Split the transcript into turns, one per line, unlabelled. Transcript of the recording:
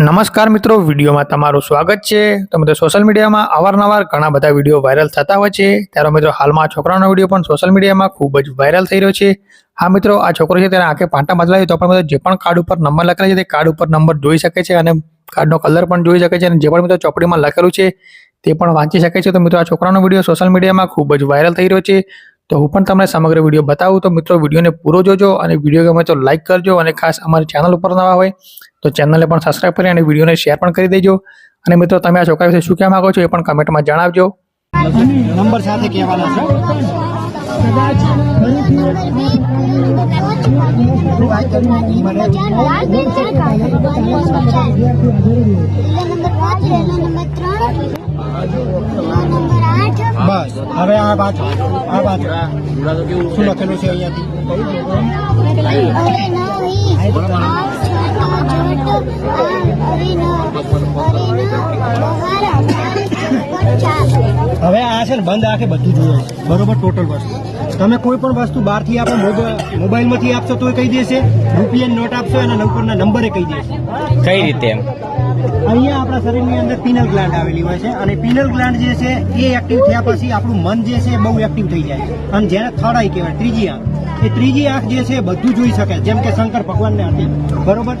નમસ્કાર મિત્રો, વિડીયોમાં તમારું સ્વાગત છે. તો મિત્રો સોશિયલ મીડિયામાં અવારનવાર ઘણા બધા વીડિયો વાયરલ થતા હોય છે. ત્યારે મિત્રો, હાલમાં છોકરાનો વીડિયો પણ સોશિયલ મીડિયામાં ખૂબ જ વાયરલ થઈ રહ્યો છે. હા મિત્રો, આ છોકરો છે તેને આંખે પાંટા બદલાવી તો પણ મિત્રો, જે પણ કાર્ડ ઉપર નંબર લખેલા છે તે કાર્ડ ઉપર નંબર જોઈ શકે છે અને કાર્ડનો કલર પણ જોઈ શકે છે અને જે પણ મિત્રો ચોપડીમાં લખેલું છે તે પણ વાંચી શકે છે. તો મિત્રો, આ છોકરાનો વીડિયો સોશિયલ મીડિયામાં ખૂબ જ વાયરલ થઈ રહ્યો છે. તો હું પણ તમને સમગ્ર વીડિયો બતાવું. તો મિત્રો વિડીયોને પૂરો જોજો અને વીડિયો ગમે તો લાઇક કરજો અને ખાસ અમારી ચેનલ ઉપર નવા હોય તો ચેનલને પણ સબસ્ક્રાઈબ કરી અને વિડીયોને શેર પણ કરી દેજો. અને મિત્રો તમે આ છોકરા વિશે શું કહેવા માંગો છો એ પણ કમેન્ટમાં જણાવજો.
નંબર સાથે કહેવાના છે? બસ હવે આ વાત આ વાત. શું લખેલું છે અહીંયાથી? હવે આ છે ને બંધ આંખે બધું જોયે છે. બરોબર ટોટલ વસ્તુ. તમે કોઈ પણ વસ્તુ બહારથી આપો મોબાઈલ મોબાઈલમાંથી આપશો તોય કહી દેશે. રૂપિયા નોટ આપશો એના નંબરના નંબરે કહી દેશે.
કઈ રીતે એમ?
અહીંયા આપણા શરીરની અંદર પિનલ ગ્લાન્ડ આવેલી હોય છે અને પિનલ ગ્લાન્ડ જે છે એ એક્ટિવ થયા પછી આપણું મન જે છે એ બહુ એક્ટિવ થઈ જાય છે. અને જેને થર્ડ આઈ કહેવાય ત્રીજી આંખ. એ ત્રીજી આંખ જે છે એ બધું જોઈ શકે જેમ કે શંકર ભગવાનને હતી બરોબર?